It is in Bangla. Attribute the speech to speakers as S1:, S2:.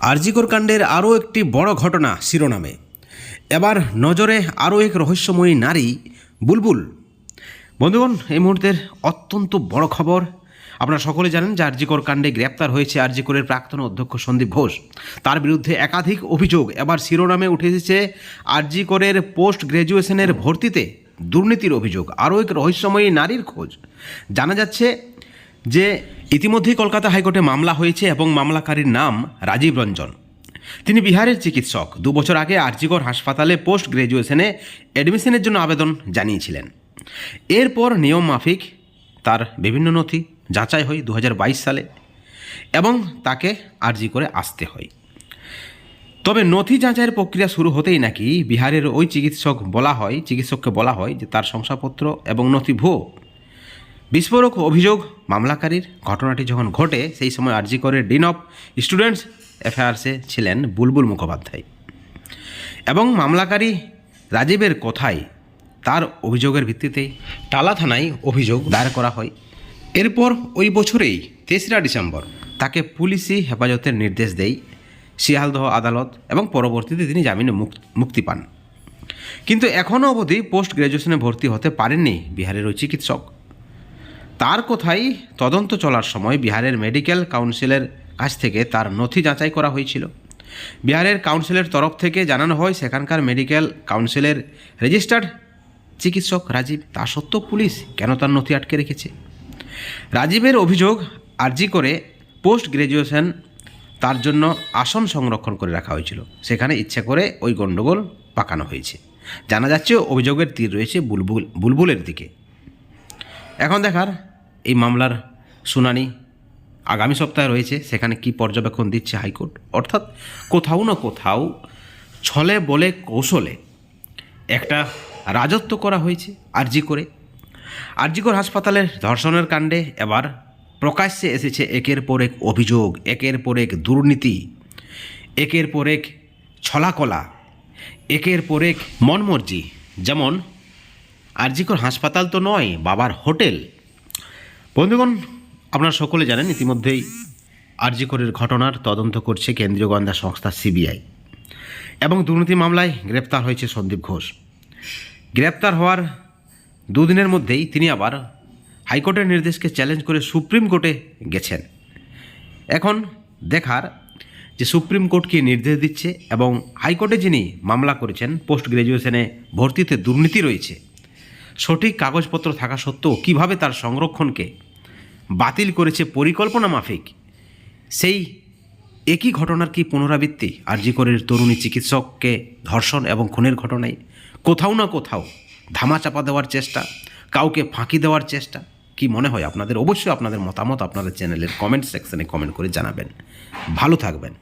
S1: আরজিকর কাণ্ডের আরও একটি বড় ঘটনা শিরোনামে। এবার নজরে আরও এক রহস্যময়ী নারী, বুলবুল। বন্ধুগণ, এই মুহূর্তের অত্যন্ত বড় খবর। আপনারা সকলে জানেন যে আরজিকর কাণ্ডে গ্রেপ্তার হয়েছে আরজিকরের প্রাক্তন অধ্যক্ষ সন্দীপ ঘোষ। তার বিরুদ্ধে একাধিক অভিযোগ। এবার শিরোনামে উঠে এসেছে আরজিকরের পোস্ট গ্র্যাজুয়েশনের ভর্তিতে দুর্নীতির অভিযোগ। আরও এক রহস্যময়ী নারীর খোঁজ। জানা যাচ্ছে যে ইতিমধ্যেই কলকাতা হাইকোর্টে মামলা হয়েছে এবং মামলাকারীর নাম রাজীব রঞ্জন। তিনি বিহারের চিকিৎসক। দু বছর আগে আরজিকর হাসপাতালে পোস্ট গ্র্যাজুয়েশনে অ্যাডমিশনের জন্য আবেদন জানিয়েছিলেন। এরপর নিয়ম মাফিক, তার বিভিন্ন নথি যাচাই হয় দু হাজার বাইশ সালে এবং তাকে আরজি করে আসতে হয়। তবে নথি যাচাইয়ের প্রক্রিয়া শুরু হতেই নাকি বিহারের ওই চিকিৎসক বলা হয়, চিকিৎসককে বলা হয় যে তার শংসাপত্র এবং নথি ভুয়ো বিস্ফোরক অভিযোগ, মামলাকারীর ঘটনাটি যখন ঘটে, সেই সময় আরজি করে ডিন অফ স্টুডেন্টস অ্যাফেয়ার্সে ছিলেন বুলবুল মুখোপাধ্যায়। এবং মামলাকারী রাজীবের কথায় তার অভিযোগের ভিত্তিতে টালা থানায় অভিযোগ দায়ের করা হয়। এরপর ওই বছরেই তেসরা ডিসেম্বর তাকে পুলিশি হেফাজতের নির্দেশ দেয় শিয়ালদহ আদালত এবং পরবর্তীতে তিনি জামিনে মুক- মুক্তি পান। কিন্তু এখনও অবধি পোস্ট গ্র্যাজুয়েশনে ভর্তি হতে পারেননি বিহারের ওই চিকিৎসক। তার কথাই তদন্ত চলার সময় বিহারের মেডিকেল কাউন্সিলের কাছ থেকে তার নথি যাচাই করা হয়েছিল। বিহারের কাউন্সিলের তরফ থেকে জানানো হয়, সেখানকার মেডিকেল কাউন্সিলের রেজিস্টার্ড চিকিৎসক রাজীব, তা সত্ত্বেও পুলিশ কেন তার নথি আটকে রেখেছে? রাজীবের অভিযোগ আর্জি করে পোস্ট গ্র্যাজুয়েশন তার জন্য আসন সংরক্ষণ করে রাখা হয়েছিল। সেখানে ইচ্ছে করে ওই গণ্ডগোল পাকানো হয়েছে। জানা যাচ্ছে, অভিযোগের তীর রয়েছে বুলবুল বুলবুলের দিকে। এখন দেখার এই মামলার শুনানি আগামী সপ্তাহে রয়েছে, সেখানে কি পর্যবেক্ষণ দিচ্ছে হাইকোর্ট? অর্থাৎ কোথাও না কোথাও ছলে বলে কৌশলে একটা রাজত্ব করা হয়েছে আরজি করে। আরজিকর হাসপাতালের ধর্ষণের কাণ্ডে এবার প্রকাশ্যে এসেছে একের পর এক অভিযোগ, একের পর এক দুর্নীতি, একের পর এক ছলাকলা, একের পর এক মনমর্জি। যেমন আরজিকর হাসপাতাল তো নয়, বাবার হোটেল। বন্ধুগণ, আপনারা সকলে জানেন ইতিমধ্যেই আরজিকরের ঘটনার তদন্ত করছে কেন্দ্রীয় গোয়েন্দা সংস্থা সিবিআই এবং দুর্নীতি মামলায় গ্রেপ্তার হয়েছে সন্দীপ ঘোষ। গ্রেপ্তার হওয়ার দুদিনের মধ্যেই তিনি আবার হাইকোর্টের নির্দেশকে চ্যালেঞ্জ করে সুপ্রিম কোর্টে গেছেন। এখন দেখার যে সুপ্রিম কোর্ট কি নির্দেশ দিচ্ছে এবং হাইকোর্টে যিনি মামলা করেছেন, পোস্ট গ্র্যাজুয়েশনে ভর্তিতে দুর্নীতি রয়েছে সঠিক কাগজপত্র থাকা সত্ত্বেও কীভাবে তার সংরক্ষণকে বাতিল করেছে পরিকল্পনা মাফিক? সেই একই ঘটনার কি পুনরাবৃত্তি? আরজিকরের তরুণী চিকিৎসককে ধর্ষণ এবং খুনের ঘটনায় কোথাও না কোথাও ধামাচাপা দেওয়ার চেষ্টা, কাউকে ফাঁকি দেওয়ার চেষ্টা? কি মনে হয় আপনাদের? অবশ্যই আপনাদের মতামত আপনাদের চ্যানেলের কমেন্ট সেকশনে কমেন্ট করে জানাবেন। ভালো থাকবেন।